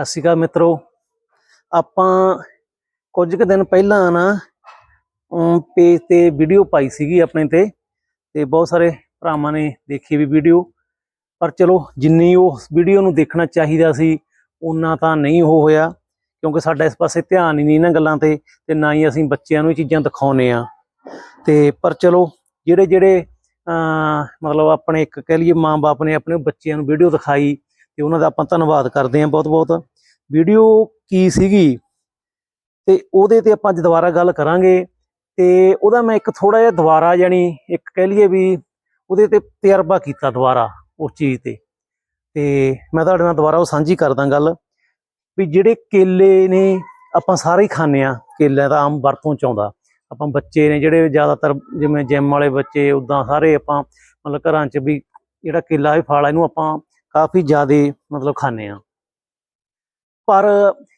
ਸਤਿ ਸ਼੍ਰੀ ਅਕਾਲ ਮਿੱਤਰੋ। ਆਪਾਂ ਕੁਝ ਕੁ ਦਿਨ ਪਹਿਲਾਂ ਨਾ ਪੇਜ ਤੇ ਵੀਡੀਓ ਪਾਈ ਸੀਗੀ ਆਪਣੇ ਤੇ ਤੇ ਬਹੁਤ ਸਾਰੇ ਭਰਾਵਾਂ ਨੇ ਦੇਖੀ ਵੀ ਵੀਡੀਓ ਪਰ ਚਲੋ, ਜਿੰਨੀ ਉਹ ਵੀਡੀਓ ਨੂੰ ਦੇਖਣਾ ਚਾਹੀਦਾ ਸੀ ਉਨਾ ਤਾਂ ਨਹੀਂ ਉਹ ਹੋਇਆ, ਕਿਉਂਕਿ ਸਾਡਾ ਇਸ ਪਾਸੇ ਧਿਆਨ ਹੀ ਨਹੀਂ ਇਹਨਾਂ ਗੱਲਾਂ ਤੇ ਤੇ ਨਾ ਹੀ ਅਸੀਂ ਬੱਚਿਆਂ ਨੂੰ ਇਹ ਚੀਜ਼ਾਂ ਦਿਖਾਉਨੇ ਆ ਤੇ ਪਰ ਚਲੋ, ਜਿਹੜੇ ਜਿਹੜੇ ਮਤਲਬ ਆਪਣੇ ਇੱਕ ਕਹਿ ਲਈਏ ਮਾਂ-ਬਾਪ ਨੇ ਆਪਣੇ ਬੱਚਿਆਂ ਨੂੰ ਵੀਡੀਓ ਦਿਖਾਈ, ਤੇ ਉਹਨਾਂ ਦਾ ਆਪਾਂ ਧੰਨਵਾਦ ਕਰਦੇ ਹਾਂ ਬਹੁਤ-ਬਹੁਤ। ਵੀਡੀਓ ਕੀ ਸੀਗੀ ਤੇ ਉਹਦੇ ਤੇ ਆਪਾਂ ਅੱਜ ਦੁਬਾਰਾ ਗੱਲ ਕਰਾਂਗੇ ਤੇ ਉਹਦਾ ਮੈਂ ਇੱਕ ਥੋੜਾ ਜਿਹਾ ਦੁਬਾਰਾ ਯਾਨੀ ਇੱਕ ਕਹਿ ਲਈਏ ਵੀ ਉਹਦੇ ਤੇ ਤਜਰਬਾ ਕੀਤਾ ਦੁਬਾਰਾ ਉਸ ਚੀਜ਼ ਤੇ। ਤੇ ਮੈਂ ਤੁਹਾਡੇ ਨਾਲ ਦੁਬਾਰਾ ਉਹ ਸਾਂਝੀ ਕਰਦਾ ਗੱਲ ਵੀ ਜਿਹੜੇ ਕੇਲੇ ਨੇ ਆਪਾਂ ਸਾਰੇ ਹੀ ਖਾਂਦੇ ਆ ਕੇਲੇ ਦਾ ਆਮ ਵਰਤੋਂ ਚ ਆਉਂਦਾ। ਆਪਾਂ ਬੱਚੇ ਨੇ ਜਿਹੜੇ ਜ਼ਿਆਦਾਤਰ ਜਿਵੇਂ ਜਿਮ ਵਾਲੇ ਬੱਚੇ ਉਦਾਂ ਸਾਰੇ ਆਪਾਂ ਮਤਲਬ ਘਰਾਂ 'ਚ ਵੀ ਜਿਹੜਾ ਕੇਲਾ ਹੈ ਫਲ ਇਹਨੂੰ ਆਪਾਂ ਕਾਫੀ ਜ਼ਿਆਦਾ ਮਤਲਬ ਖਾਂਦੇ ਆ ਪਰ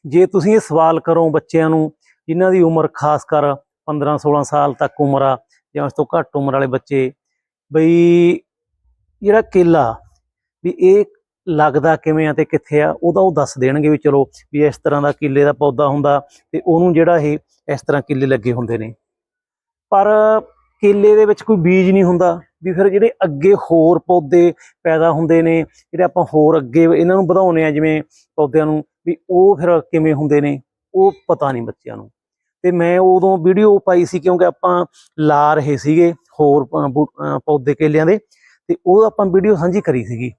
ਜੇ ਤੁਸੀਂ ਇਹ ਸਵਾਲ ਕਰੋ ਬੱਚਿਆਂ ਨੂੰ, ਜਿਨ੍ਹਾਂ ਦੀ ਉਮਰ ਖਾਸ ਕਰ 15 16 ਸਾਲ ਤੱਕ ਉਮਰ ਆ ਜਾਂ ਉਸ ਤੋਂ ਘੱਟ ਉਮਰ ਵਾਲੇ ਬੱਚੇ, ਬਈ ਜਿਹੜਾ ਕੇਲਾ ਵੀ ਇਹ ਲੱਗਦਾ ਕਿਵੇਂ ਆ ਤੇ ਕਿੱਥੇ ਆ, ਉਹਦਾ ਉਹ ਦੱਸ ਦੇਣਗੇ ਵੀ ਚਲੋ ਵੀ ਇਸ ਤਰ੍ਹਾਂ ਦਾ ਕਿੱਲੇ ਦਾ ਪੌਦਾ ਹੁੰਦਾ ਤੇ ਉਹਨੂੰ ਜਿਹੜਾ ਇਹ ਇਸ ਤਰ੍ਹਾਂ ਕਿੱਲੇ ਲੱਗੇ ਹੁੰਦੇ ਨੇ। ਪਰ ਕੇਲੇ ਦੇ ਵਿੱਚ ਕੋਈ ਬੀਜ ਨਹੀਂ ਹੁੰਦਾ। ਵੀ ਫਿਰ ਜਿਹੜੇ ਅੱਗੇ ਹੋਰ ਪੌਦੇ ਪੈਦਾ ਹੁੰਦੇ ਨੇ, ਜਿਹੜੇ ਆਪਾਂ ਹੋਰ ਅੱਗੇ ਇਹਨਾਂ ਨੂੰ ਵਧਾਉਨੇ ਆ, ਜਿਵੇਂ ਪੌਦਿਆਂ ਨੂੰ, ਵੀ ਉਹ ਫਿਰ ਕਿਵੇਂ ਹੁੰਦੇ ਨੇ, ਉਹ ਪਤਾ ਨਹੀਂ ਬੱਚਿਆਂ ਨੂੰ। ਤੇ ਮੈਂ ਉਦੋਂ ਵੀਡੀਓ ਪਾਈ ਸੀ ਕਿਉਂਕਿ ਆਪਾਂ ਲਾ ਰਹੇ ਸੀਗੇ ਹੋਰ ਬੂ- ਪੌਦੇ ਕੇਲਿਆਂ ਦੇ, ਤੇ ਉਹ ਆਪਾਂ ਵੀਡੀਓ ਸਾਂਝੀ ਕਰੀ ਸੀਗੀ।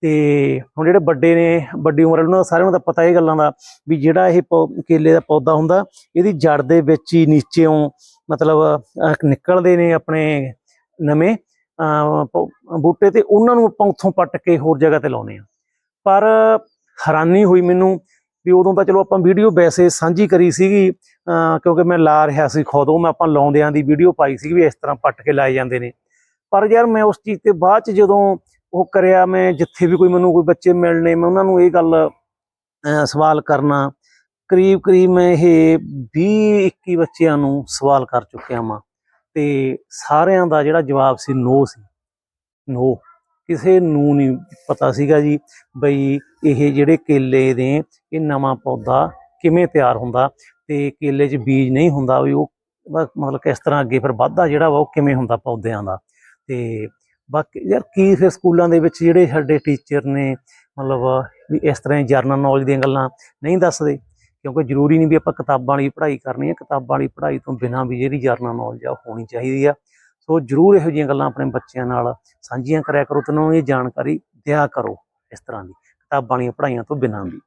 ਤੇ ਹੁਣ ਜਿਹੜੇ ਵੱਡੇ ਨੇ, ਵੱਡੀ ਉਮਰ ਵਾਲੇ, ਉਹਨਾਂ ਦਾ ਸਾਰਿਆਂ ਨੂੰ ਤਾਂ ਪਤਾ ਇਹ ਗੱਲਾਂ ਦਾ ਵੀ ਜਿਹੜਾ ਇਹ ਪੌ- ਕੇਲੇ ਦਾ ਪੌਦਾ ਹੁੰਦਾ, ਇਹਦੀ ਜੜ ਦੇ ਵਿੱਚ ਹੀ ਨੀਚੇੋਂ ਮਤਲਬ ਨਿਕਲਦੇ ਨੇ ਆਪਣੇ ਨਵੇਂ ਬੂਟੇ ਤੇ ਉਹਨਾਂ ਨੂੰ ਆਪਾਂ ਉੱਥੋਂ ਪੱਟ ਕੇ ਹੋਰ ਜਗ੍ਹਾ ਤੇ ਲਾਉਨੇ ਆ ਪਰ ਹੈਰਾਨੀ ਹੋਈ ਮੈਨੂੰ ਵੀ ਉਦੋਂ ਤਾਂ ਚਲੋ ਆਪਾਂ ਵੀਡੀਓ ਵੈਸੇ ਸਾਂਝੀ ਕਰੀ ਸੀਗੀ ਅਹ, ਕਿਉਂਕਿ ਮੈਂ ਲਾ ਰਿਹਾ ਸੀ ਖੁਦ ਉਹ ਮੈਂ ਆਪਾਂ ਲਾਉਂਦਿਆਂ ਦੀ ਵੀਡੀਓ ਪਾਈ ਸੀ ਵੀ ਇਸ ਤਰ੍ਹਾਂ ਪੱਟ ਕੇ ਲਾਏ ਜਾਂਦੇ ਨੇ। ਪਰ ਯਾਰ ਮੈਂ ਉਸ ਚੀਜ਼ ਤੇ ਬਾਅਦ ਚ ਜਦੋਂ ਉਹ ਕਰਿਆ ਮੈਂ ਜਿੱਥੇ ਵੀ ਕੋਈ ਮੈਨੂੰ ਕੋਈ ਬੱਚੇ ਮਿਲਣੇ ਮੈਂ ਉਹਨਾਂ ਨੂੰ ਇਹ ਗੱਲ ਅਹ, ਸਵਾਲ ਕਰਨਾ ਕਰੀਬ ਕਰੀਬ ਮੈਂ ਇਹ 20 21 ਬੱਚਿਆਂ ਨੂੰ ਸਵਾਲ ਕਰ ਚੁੱਕਿਆ ਵਾਂ। ਤੇ ਸਾਰਿਆਂ ਦਾ ਜਿਹੜਾ ਜਵਾਬ ਸੀ ਨੋ ਸੀ। ਨੋ ਕਿਸੇ ਨੂੰ ਨਹੀਂ ਪਤਾ ਸੀਗਾ ਜੀ ਬਈ ਇਹ ਜਿਹੜੇ ਕੇਲੇ ਦੇ ਇਹ ਨਵਾਂ ਪੌਦਾ ਕਿਵੇਂ ਤਿਆਰ ਹੁੰਦਾ ਤੇ ਕੇਲੇ 'ਚ ਬੀਜ ਨਹੀਂ ਹੁੰਦਾ ਵੀ ਉਹ ਮਤਲਬ ਕਿਸ ਤਰ੍ਹਾਂ ਅੱਗੇ ਫਿਰ ਵਾਧਾ ਜਿਹੜਾ ਵਾ ਉਹ ਕਿਵੇਂ ਹੁੰਦਾ ਪੌਦਿਆਂ ਦਾ। ਤੇ ਬਾਕੀ ਯਾਰ ਕੀ ਫਿਰ ਸਕੂਲਾਂ ਦੇ ਵਿੱਚ ਜਿਹੜੇ ਸਾਡੇ ਟੀਚਰ ਨੇ ਮਤਲਬ ਵੀ ਇਸ ਤਰ੍ਹਾਂ ਜਰਨਲ ਨੌਲੇਜ ਦੀਆਂ ਗੱਲਾਂ ਨਹੀਂ ਦੱਸਦੇ। ਕਿਉਂਕਿ ਜ਼ਰੂਰੀ ਨਹੀਂ ਵੀ ਆਪਾਂ ਕਿਤਾਬਾਂ ਵਾਲੀ ਪੜ੍ਹਾਈ ਕਰਨੀ ਹੈ, ਕਿਤਾਬਾਂ ਵਾਲੀ ਪੜ੍ਹਾਈ ਤੋਂ ਬਿਨਾਂ ਵੀ ਜਿਹੜੀ ਜਰਨਲ ਨੌਲੇਜ ਆ ਉਹ ਹੋਣੀ ਚਾਹੀਦੀ ਆ। ਸੋ ਜ਼ਰੂਰ ਇਹੋ ਜਿਹੀਆਂ ਗੱਲਾਂ ਆਪਣੇ ਬੱਚਿਆਂ ਨਾਲ ਸਾਂਝੀਆਂ ਕਰਿਆ ਕਰੋ ਤੇ ਉਹਨਾਂ ਨੂੰ ਇਹ ਜਾਣਕਾਰੀ ਦਿਆ ਕਰੋ ਇਸ ਤਰ੍ਹਾਂ ਦੀ, ਕਿਤਾਬਾਂ ਵਾਲੀਆਂ ਪੜ੍ਹਾਈਆਂ ਤੋਂ ਬਿਨਾਂ ਵੀ।